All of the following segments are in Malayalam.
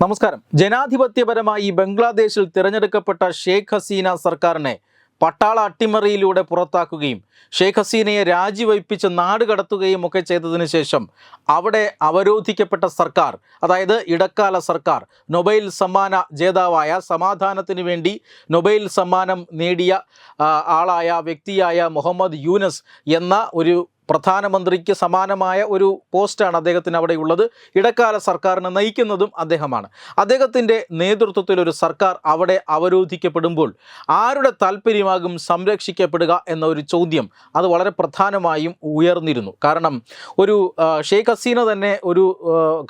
നമസ്കാരം. ജനാധിപത്യപരമായി ബംഗ്ലാദേശിൽ തിരഞ്ഞെടുക്കപ്പെട്ട ഷെയ്ഖ് ഹസീന സർക്കാരിനെ പട്ടാള അട്ടിമറിയിലൂടെ പുറത്താക്കുകയും ഷെയ്ഖ് ഹസീനയെ രാജിവയ്പ്പിച്ച് നാട് കടത്തുകയും ഒക്കെ ചെയ്തതിനു ശേഷം അവിടെ അവരോധിക്കപ്പെട്ട സർക്കാർ അതായത് ഇടക്കാല സർക്കാർ നൊബൈൽ സമ്മാന ജേതാവായ സമാധാനത്തിന് വേണ്ടി നൊബൈൽ സമ്മാനം നേടിയ ആളായ വ്യക്തിയായ മുഹമ്മദ് യൂനസ് എന്ന ഒരു പ്രധാനമന്ത്രിക്ക് സമാനമായ ഒരു പോസ്റ്റാണ് അദ്ദേഹത്തിന് അവിടെ ഉള്ളത്. ഇടക്കാല സർക്കാരിനെ നയിക്കുന്നതും അദ്ദേഹമാണ്. അദ്ദേഹത്തിന്റെ നേതൃത്വത്തിൽ ഒരു സർക്കാർ അവിടെ അവരോധിക്കപ്പെടുമ്പോൾ ആരുടെ താല്പര്യമാകും സംരക്ഷിക്കപ്പെടുക എന്ന ഒരു ചോദ്യം അത് വളരെ പ്രധാനമായും ഉയർന്നിരുന്നു. കാരണം ഒരു ഷെയ്ഖ് ഹസീന തന്നെ ഒരു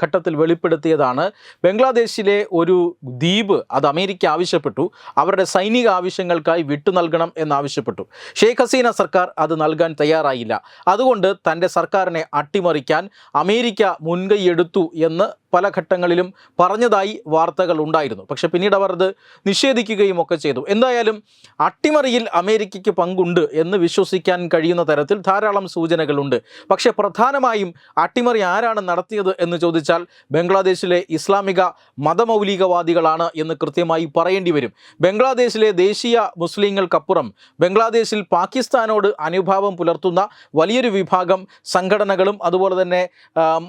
ഘട്ടത്തിൽ വെളിപ്പെടുത്തിയതാണ്. ബംഗ്ലാദേശിലെ ഒരു ദ്വീപ് അത് അമേരിക്ക ആവശ്യപ്പെട്ടു. അവരുടെ സൈനിക ആവശ്യങ്ങൾക്കായി വിട്ടു നൽകണം എന്നാവശ്യപ്പെട്ടു. ഷെയ്ഖ് ഹസീന സർക്കാർ അത് നൽകാൻ തയ്യാറായില്ല. അതുകൊണ്ട് തന്റെ സർക്കാരിനെ അട്ടിമറിക്കാൻ അമേരിക്ക മുൻകൈയെടുത്തു എന്ന് പല ഘട്ടങ്ങളിലും പറഞ്ഞതായി വാർത്തകൾ ഉണ്ടായിരുന്നു. പക്ഷെ പിന്നീട് അവർ അത് നിഷേധിക്കുകയും ഒക്കെ ചെയ്തു. എന്തായാലും അട്ടിമറിയിൽ അമേരിക്കയ്ക്ക് പങ്കുണ്ട് എന്ന് വിശ്വസിക്കാൻ കഴിയുന്ന തരത്തിൽ ധാരാളം സൂചനകളുണ്ട്. പക്ഷേ പ്രധാനമായും അട്ടിമറി ആരാണ് നടത്തിയത് എന്ന് ചോദിച്ചാൽ ബംഗ്ലാദേശിലെ ഇസ്ലാമിക മതമൗലികവാദികളാണ് എന്ന് കൃത്യമായി പറയേണ്ടി വരും. ബംഗ്ലാദേശിലെ ദേശീയ മുസ്ലിങ്ങൾക്കപ്പുറം ബംഗ്ലാദേശിൽ പാകിസ്ഥാനോട് അനുഭാവം പുലർത്തുന്ന വലിയൊരു വിഭാഗം സംഘടനകളും അതുപോലെ തന്നെ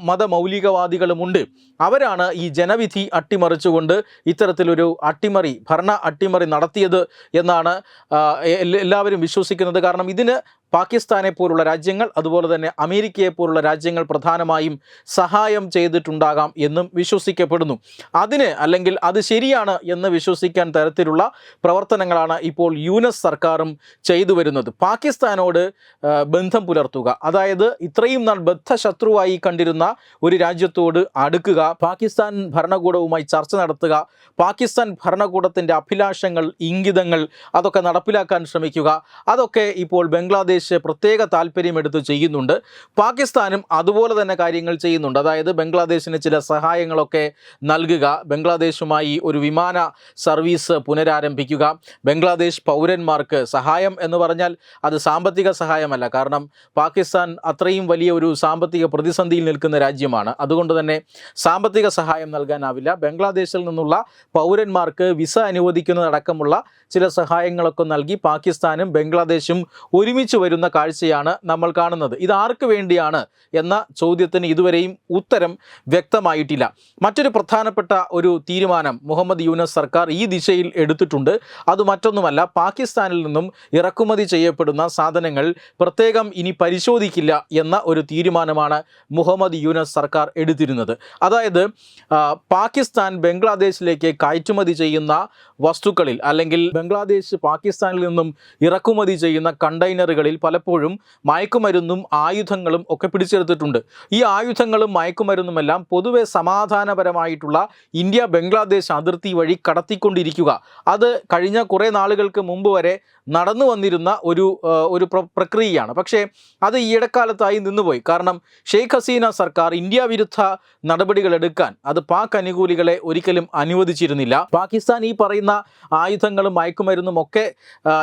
മതമൗലികവാദികളുമുണ്ട്. അവരാണ് ഈ ജനവിധി അട്ടിമറിച്ചുകൊണ്ട് ഇത്തരത്തിലൊരു അട്ടിമറി ഭരണ അട്ടിമറി നടത്തിയത് എന്നാണ് എല്ലാവരും വിശ്വസിക്കുന്നത്. കാരണം ഇതിന് പാകിസ്ഥാനെ പോലുള്ള രാജ്യങ്ങൾ അതുപോലെ തന്നെ അമേരിക്കയെ പോലുള്ള രാജ്യങ്ങൾ പ്രധാനമായും സഹായം ചെയ്തിട്ടുണ്ടാകാം എന്നും വിശ്വസിക്കപ്പെടുന്നു. അതിന് അല്ലെങ്കിൽ അത് ശരിയാണ് എന്ന് വിശ്വസിക്കാൻ തരത്തിലുള്ള പ്രവർത്തനങ്ങളാണ് ഇപ്പോൾ യൂനസ് സർക്കാരും ചെയ്തു വരുന്നത്. പാകിസ്ഥാനോട് ബന്ധം പുലർത്തുക. അതായത് ഇത്രയും നാൾ ബദ്ധശത്രുവായി കണ്ടിരുന്ന ഒരു രാജ്യത്തോട് അടുക്കുക പാകിസ്ഥാൻ ഭരണകൂടവുമായി ചർച്ച നടത്തുക പാകിസ്ഥാൻ ഭരണകൂടത്തിന്റെ അഭിലാഷങ്ങൾ ഇംഗിതങ്ങൾ അതൊക്കെ നടപ്പിലാക്കാൻ ശ്രമിക്കുക അതൊക്കെ ഇപ്പോൾ ബംഗ്ലാദേശ് പ്രത്യേക താല്പര്യമെടുത്ത് ചെയ്യുന്നുണ്ട്. പാകിസ്ഥാനും അതുപോലെ തന്നെ കാര്യങ്ങൾ ചെയ്യുന്നുണ്ട്. അതായത് ബംഗ്ലാദേശിന് ചില സഹായങ്ങളൊക്കെ നൽകുക ബംഗ്ലാദേശുമായി ഒരു വിമാന സർവീസ് പുനരാരംഭിക്കുക ബംഗ്ലാദേശ് പൗരന്മാർക്ക് സഹായം എന്ന് പറഞ്ഞാൽ അത് സാമ്പത്തിക സഹായമല്ല. കാരണം പാകിസ്ഥാൻ അത്രയും വലിയ ഒരു സാമ്പത്തിക പ്രതിസന്ധിയിൽ നിൽക്കുന്ന രാജ്യമാണ്. അതുകൊണ്ട് തന്നെ സാമ്പത്തിക സഹായം നൽകാനാവില്ല. ബംഗ്ലാദേശിൽ നിന്നുള്ള പൗരന്മാർക്ക് വിസ അനുവദിക്കുന്നതടക്കമുള്ള ചില സഹായങ്ങളൊക്കെ നൽകി പാകിസ്ഥാനും ബംഗ്ലാദേശും ഒരുമിച്ച് വരുന്ന കാഴ്ചയാണ് നമ്മൾ കാണുന്നത്. ഇത് ആർക്ക് വേണ്ടിയാണ് എന്ന ചോദ്യത്തിന് ഇതുവരെയും ഉത്തരം വ്യക്തമായിട്ടില്ല. മറ്റൊരു പ്രധാനപ്പെട്ട ഒരു തീരുമാനം മുഹമ്മദ് യൂനസ് സർക്കാർ ഈ ദിശയിൽ എടുത്തിട്ടുണ്ട്. അത് മറ്റൊന്നുമല്ല പാകിസ്ഥാനിൽ നിന്നും ഇറക്കുമതി ചെയ്യപ്പെടുന്ന സാധനങ്ങൾ പ്രത്യേകം ഇനി പരിശോധിക്കില്ല എന്ന ഒരു തീരുമാനമാണ് മുഹമ്മദ് യൂനസ് സർക്കാർ എടുത്തിരുന്നത്. അതായത് പാകിസ്ഥാൻ ബംഗ്ലാദേശിലേക്ക് കയറ്റുമതി ചെയ്യുന്ന വസ്തുക്കളിൽ അല്ലെങ്കിൽ ബംഗ്ലാദേശ് പാകിസ്ഥാനിൽ നിന്നും ഇറക്കുമതി ചെയ്യുന്ന കണ്ടെയ്നറുകളിൽ പലപ്പോഴും മയക്കുമരുന്നും ആയുധങ്ങളും ഒക്കെ പിടിച്ചെടുത്തിട്ടുണ്ട്. ഈ ആയുധങ്ങളും മയക്കുമരുന്നുമെല്ലാം പൊതുവെ സമാധാനപരമായിട്ടുള്ള ഇന്ത്യ ബംഗ്ലാദേശ് അതിർത്തി വഴി കടത്തിക്കൊണ്ടിരിക്കുക. അത് കഴിഞ്ഞ കുറേ നാളുകൾക്ക് മുമ്പ് വരെ നടന്നു വന്നിരുന്ന ഒരു ഒരു പ്ര- പ്രക്രിയയാണ്. പക്ഷേ അത് ഈ ഇടക്കാലത്തായി നിന്നുപോയി. കാരണം ഷെയ്ഖ് ഹസീന സർക്കാർ ഇന്ത്യ വിരുദ്ധ നടപടികൾ എടുക്കാൻ അത് പാക് അനുകൂലികളെ ഒരിക്കലും അനുവദിച്ചിരുന്നില്ല. പാകിസ്ഥാൻ ഈ പറയുന്ന ആയുധങ്ങളും മയക്കുമരുന്നും ഒക്കെ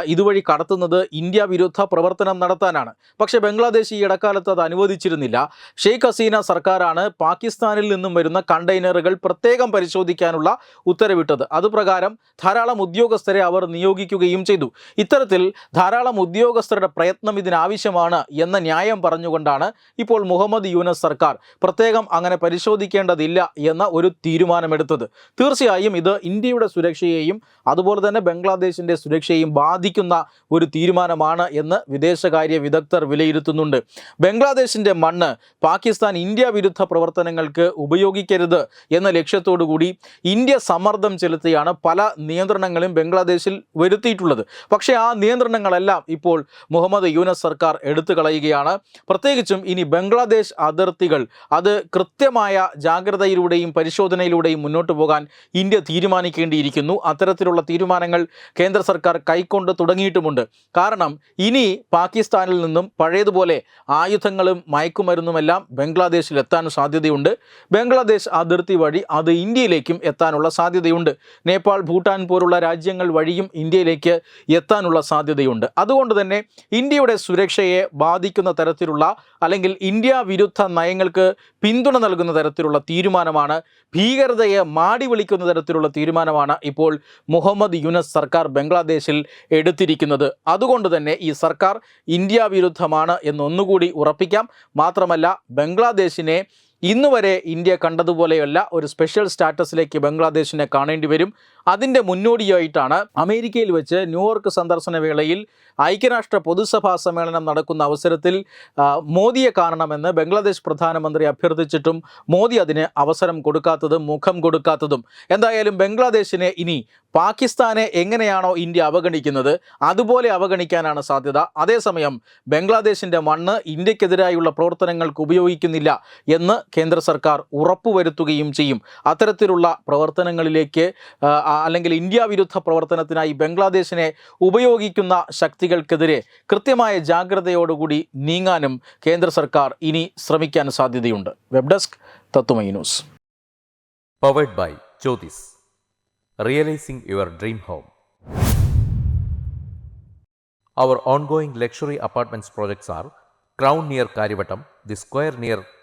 ഇതുവഴി കടത്തുന്നത് ഇന്ത്യ വിരുദ്ധ പ്രവർത്തനം നടത്താനാണ്. പക്ഷേ ബംഗ്ലാദേശ് ഈ ഇടക്കാലത്ത് അത് അനുവദിച്ചിരുന്നില്ല. ഷെയ്ഖ് ഹസീന സർക്കാരാണ് പാകിസ്ഥാനിൽ നിന്നും വരുന്ന കണ്ടെയ്നറുകൾ പ്രത്യേകം പരിശോധിക്കാനുള്ള ഉത്തരവിട്ടത്. അതുപ്രകാരം ധാരാളം ഉദ്യോഗസ്ഥരെ അവർ നിയോഗിക്കുകയും ചെയ്തു. ഇത്തരത്തിൽ ധാരാളം ഉദ്യോഗസ്ഥരുടെ പ്രയത്നം ഇതിനാവശ്യമാണ് എന്ന ന്യായം പറഞ്ഞുകൊണ്ടാണ് ഇപ്പോൾ മുഹമ്മദ് യൂനസ് സർക്കാർ പ്രത്യേകം അങ്ങനെ പരിശോധിക്കേണ്ടതില്ല എന്ന ഒരു തീരുമാനമെടുത്തത്. തീർച്ചയായും ഇത് ഇന്ത്യയുടെ സുരക്ഷയെയും അതുപോലെ തന്നെ ബംഗ്ലാദേശിന്റെ സുരക്ഷയെയും ബാധിക്കുന്ന ഒരു തീരുമാനമാണ് എന്ന് വിദേശകാര്യ വിദഗ്ധർ വിലയിരുത്തുന്നുണ്ട്. ബംഗ്ലാദേശിന്റെ മണ്ണ് പാകിസ്ഥാൻ ഇന്ത്യ വിരുദ്ധ പ്രവർത്തനങ്ങൾക്ക് ഉപയോഗിക്കരുത് എന്ന ലക്ഷ്യത്തോടു കൂടി ഇന്ത്യ സമ്മർദ്ദം ചെലുത്തിയാണ് പല നിയന്ത്രണങ്ങളും ബംഗ്ലാദേശിൽ വരുത്തിയിട്ടുള്ളത്. പക്ഷേ ആ നിയന്ത്രണങ്ങളെല്ലാം ഇപ്പോൾ മുഹമ്മദ് യൂനസ് സർക്കാർ എടുത്തു കളയുകയാണ്. പ്രത്യേകിച്ചും ഇനി ബംഗ്ലാദേശ് അതിർത്തികൾ അത് കൃത്യമായ ജാഗ്രതയിലൂടെയും പരിശോധനയിലൂടെയും മുന്നോട്ട് പോകാൻ ഇന്ത്യ തീരുമാനിക്കേണ്ടിയിരിക്കുന്നു. അത്തരത്തിലുള്ള തീരുമാനങ്ങൾ കേന്ദ്ര സർക്കാർ കൈക്കൊണ്ട് തുടങ്ങിയിട്ടുമുണ്ട്. കാരണം ഇനി പാകിസ്ഥാനിൽ നിന്നും പഴയതുപോലെ ആയുധങ്ങളും മയക്കുമരുന്നുമെല്ലാം ബംഗ്ലാദേശിൽ എത്താൻ സാധ്യതയുണ്ട്. ബംഗ്ലാദേശ് അതിർത്തി വഴി അത് ഇന്ത്യയിലേക്കും എത്താനുള്ള സാധ്യതയുണ്ട്. നേപ്പാൾ ഭൂട്ടാൻ പോലുള്ള രാജ്യങ്ങൾ വഴിയും ഇന്ത്യയിലേക്ക് എത്താനുള്ള വരാനുള്ള സാധ്യതയുണ്ട്. അതുകൊണ്ട് തന്നെ ഇന്ത്യയുടെ സുരക്ഷയെ ബാധിക്കുന്ന തരത്തിലുള്ള അല്ലെങ്കിൽ ഇന്ത്യ വിരുദ്ധ നയങ്ങൾക്ക് പിന്തുണ നൽകുന്ന തരത്തിലുള്ള തീരുമാനമാണ് ഭീകരതയെ മാടി വിളിക്കുന്ന തരത്തിലുള്ള തീരുമാനമാണ് ഇപ്പോൾ മുഹമ്മദ് യുനസ് സർക്കാർ ബംഗ്ലാദേശിൽ എടുത്തിരിക്കുന്നത്. അതുകൊണ്ട് തന്നെ ഈ സർക്കാർ ഇന്ത്യ വിരുദ്ധമാണ് എന്നൊന്നുകൂടി ഉറപ്പിക്കാം. മാത്രമല്ല ബംഗ്ലാദേശിനെ ഇന്ന് വരെ ഇന്ത്യ കണ്ടതുപോലെയല്ല ഒരു സ്പെഷ്യൽ സ്റ്റാറ്റസിലേക്ക് ബംഗ്ലാദേശിനെ കാണേണ്ടി വരും. അതിന്റെ മുന്നോടിയായിട്ടാണ് അമേരിക്കയിൽ വെച്ച് ന്യൂയോർക്ക് സന്ദർശന വേളയിൽ ഐക്യരാഷ്ട്ര പൊതുസഭാ സമ്മേളനം നടക്കുന്ന അവസരത്തിൽ മോദിയെ കാണണമെന്ന് ബംഗ്ലാദേശ് പ്രധാനമന്ത്രി അഭ്യർത്ഥിച്ചിട്ടും മോദി അതിന് അവസരം കൊടുക്കാത്തതും മുഖം കൊടുക്കാത്തതും. എന്തായാലും ബംഗ്ലാദേശിനെ ഇനി പാകിസ്ഥാനെ എങ്ങനെയാണോ ഇന്ത്യ അവഗണിക്കുന്നത് അതുപോലെ അവഗണിക്കാനാണ് സാധ്യത. അതേസമയം ബംഗ്ലാദേശിന്റെ മണ്ണ് ഇന്ത്യക്കെതിരായുള്ള പ്രവർത്തനങ്ങൾക്ക് ഉപയോഗിക്കുന്നില്ല എന്ന് കേന്ദ്ര സർക്കാർ ഉറപ്പുവരുത്തുകയും ചെയ്യും. അത്തരത്തിലുള്ള പ്രവർത്തനങ്ങളിലേക്ക് അല്ലെങ്കിൽ ഇന്ത്യ വിരുദ്ധ പ്രവർത്തനത്തിനായി ബംഗ്ലാദേശിനെ ഉപയോഗിക്കുന്ന ശക്തികൾക്കെതിരെ കൃത്യമായ ജാഗ്രതയോടുകൂടി നീങ്ങാനും കേന്ദ്ര സർക്കാർ ഇനി ശ്രമിക്കാൻ സാധ്യതയുണ്ട്. Web desk Tatwamayi news. Powered by Jyothis realising your dream home our ongoing luxury apartments projects are crown near Karyavattom the square luxury